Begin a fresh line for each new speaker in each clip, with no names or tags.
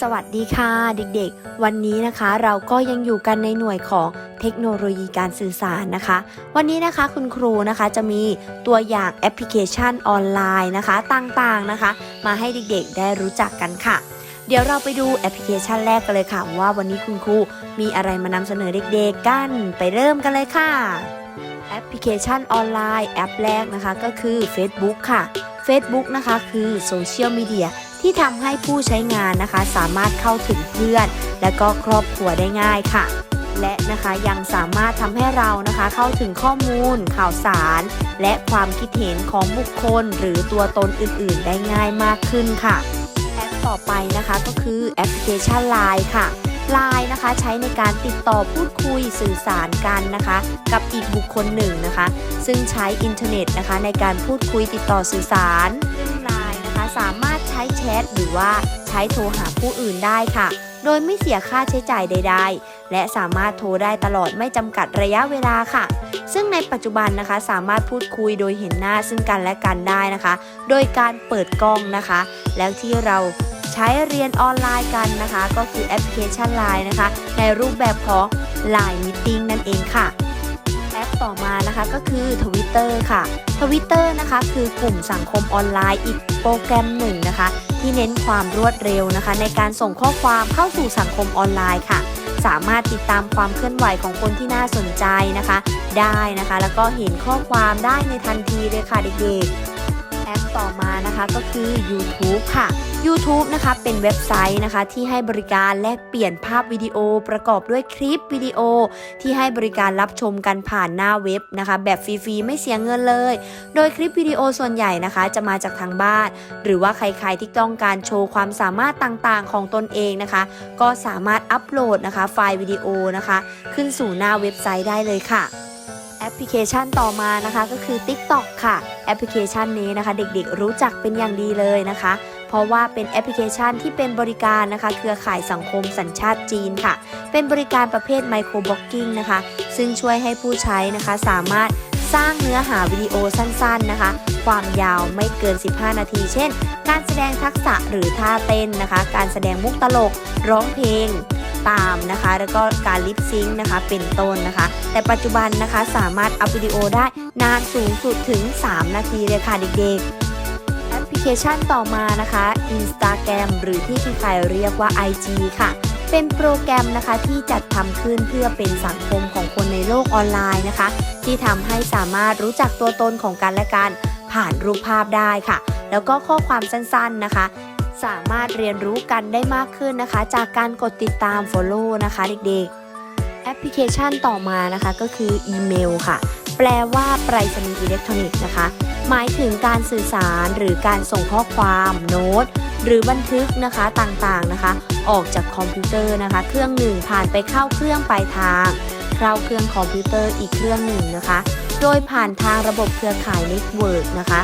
สวัสดีค่ะเด็กๆ วันนี้นะคะเราก็ยังอยู่กันในหน่วยของเทคโนโลยีการสื่อสารนะคะ วันนี้นะคะคุณครูนะคะจะมีตัวอย่างแอปพลิเคชันออนไลน์นะคะต่างๆนะคะ มาให้เด็กๆได้รู้จักกันค่ะ เดี๋ยวเราไปดูแอปพลิเคชันแรกกันเลยค่ะ ว่าวันนี้คุณครูมีอะไรมานำเสนอเด็กๆกัน ไปเริ่มกันเลยค่ะแอปพลิเคชันออนไลน์แอปแรกนะคะก็คือ Facebook ค่ะ Facebook นะคะคือโซเชียลมีเดีย ที่ทำให้ผู้ใช้งานนะคะ สามารถเข้าถึงเพื่อน และก็ครอบครัวได้ง่ายค่ะ และนะคะยังสามารถทำให้เรานะคะ เข้าถึงข้อมูล ข่าวสาร และความคิดเห็นของบุคคล หรือตัวตนอื่นๆ ได้ง่ายมากขึ้นค่ะ แอปต่อไปนะคะก็คือแอปพลิเคชัน Line ค่ะ Line นะคะใช้ในการติดต่อพูดคุยสื่อสารกันนะคะ กับอีกบุคคลหนึ่งนะคะ ซึ่งใช้อินเทอร์เน็ตนะคะในการพูดคุยติดต่อสื่อสารซึ่ง สามารถใช้แชทหรือว่าใช้โทรหาผู้อื่นได้ค่ะ โดยไม่เสียค่าใช้จ่ายใด ๆ และสามารถโทรได้ตลอดไม่จำกัดระยะเวลาค่ะ ซึ่งในปัจจุบันนะคะสามารถพูดคุยโดยเห็นหน้าซึ่งกันและกันได้นะคะ โดยการเปิดกล้องนะคะ แล้วที่เราใช้เรียนออนไลน์กันนะคะ ก็คือแอปพลิเคชัน Line นะคะ ในรูปแบบของ Line Meeting นั่นเองค่ะ ต่อมานะคะก็คือ Twitter ค่ะ Twitter นะคะคือกลุ่มสังคมออนไลน์อีกโปรแกรมหนึ่งนะคะ ที่เน้นความรวดเร็วนะคะ ในการส่งข้อความเข้าสู่สังคมออนไลน์ค่ะ สามารถติดตามความเคลื่อนไหวของคนที่น่าสนใจนะคะ ได้นะคะ แล้วก็เห็นข้อความได้ในทันทีเลยค่ะเด็กๆ ต่อมานะคะก็คือ YouTube ค่ะ YouTube นะคะเป็นเว็บไซต์นะคะที่ให้บริการแลกเปลี่ยนภาพวิดีโอประกอบด้วยคลิปวิดีโอ ที่ให้บริการรับชมกันผ่านหน้าเว็บนะคะ แบบฟรีๆไม่เสียเงินเลย โดยคลิปวิดีโอส่วนใหญ่นะคะ จะมาจากทางบ้าน หรือว่าใครๆที่ต้องการโชว์ความสามารถต่างๆของตนเองนะคะ ก็สามารถอัปโหลดนะคะไฟล์วิดีโอนะคะ ขึ้นสู่หน้าเว็บไซต์ได้เลยค่ะ พลิเคชันต่อมานะคะก็คือ TikTok ค่ะ แอปพลิเคชันนี้นะคะ เด็กๆรู้จักเป็นอย่างดีเลยนะคะ เพราะว่าเป็นแอปพลิเคชันที่เป็นบริการนะคะ เครือข่ายสังคมสัญชาติจีนค่ะ เป็นบริการประเภทไมโครบล็อกกิ้งนะคะ ซึ่งช่วยให้ผู้ใช้นะคะสามารถสร้างเนื้อหาวิดีโอสั้นๆนะคะ ความยาวไม่เกิน 15 นาที เช่น การแสดงทักษะหรือท่าเต้นนะคะ การแสดงมุกตลก ร้องเพลง ตามนะคะ แล้วก็การลิปซิงค์นะคะเป็นต้นนะคะ แต่ปัจจุบันนะคะสามารถอัพวิดีโอได้นานสูงสุดถึง 3 นาทีเลยค่ะเด็กๆ แอปพลิเคชันต่อมานะคะ Instagram หรือที่ใครเรียกว่า IG ค่ะเป็นโปรแกรมนะคะที่จัดทำขึ้นเพื่อเป็นสังคมของคนในโลกออนไลน์นะคะ ที่ทำให้สามารถรู้จักตัวตนของกันและกันผ่านรูปภาพได้ค่ะ แล้วก็ข้อความสั้นๆนะคะ สามารถเรียนรู้กันได้มากขึ้นนะคะ จากการกดติดตาม Follow นะคะเด็กๆ แอปพลิเคชันต่อมานะคะก็คืออีเมลค่ะ แปลว่าไปรษณีย์อิเล็กทรอนิกส์นะคะ หมายถึงการสื่อสารหรือการส่งข้อความโน้ต หรือบันทึกนะคะต่างๆนะคะ ออกจากคอมพิวเตอร์นะคะ เครื่องหนึ่งผ่านไปเข้าเครื่องปลายทางเข้าเครื่องคอมพิวเตอร์อีกเครื่องหนึ่งนะคะ โดยผ่านทางระบบเครือข่ายเน็ตเวิร์กนะคะ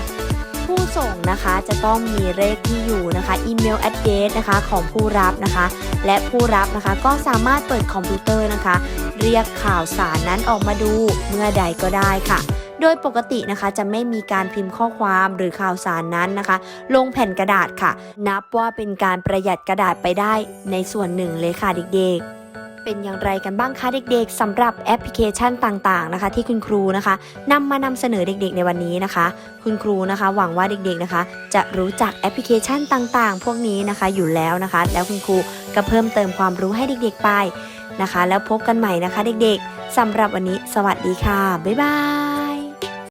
ส่งนะคะ จะต้องมีเลขที่อยู่นะคะอีเมล address นะคะของผู้รับนะคะ และผู้รับนะคะก็สามารถเปิดคอมพิวเตอร์นะคะ เรียกข่าวสารนั้นออกมาดูเมื่อใดก็ได้ค่ะโดยปกตินะคะจะไม่มีการพิมพ์ข้อความหรือข่าวสารนั้นนะคะ ลงแผ่นกระดาษค่ะ นับว่าเป็นการประหยัดกระดาษไปได้ในส่วนหนึ่งเลยค่ะเด็กๆ เป็นอย่างไรกันบ้างคะเด็กๆสำหรับแอปพลิเคชันต่างๆนะคะ ที่คุณครูนะคะนำมานำเสนอเด็กๆ ในวันนี้นะคะ คุณครูนะคะ หวังว่าเด็กๆนะคะ จะรู้จักแอปพลิเคชันต่างๆ พวกนี้นะคะอยู่แล้วนะคะ แล้วคุณครูก็เพิ่มเติมความรู้ให้เด็กๆไปนะคะ แล้วพบกันใหม่นะคะ เด็กๆสำหรับวันนี้ สวัสดีค่ะบ๊ายบาย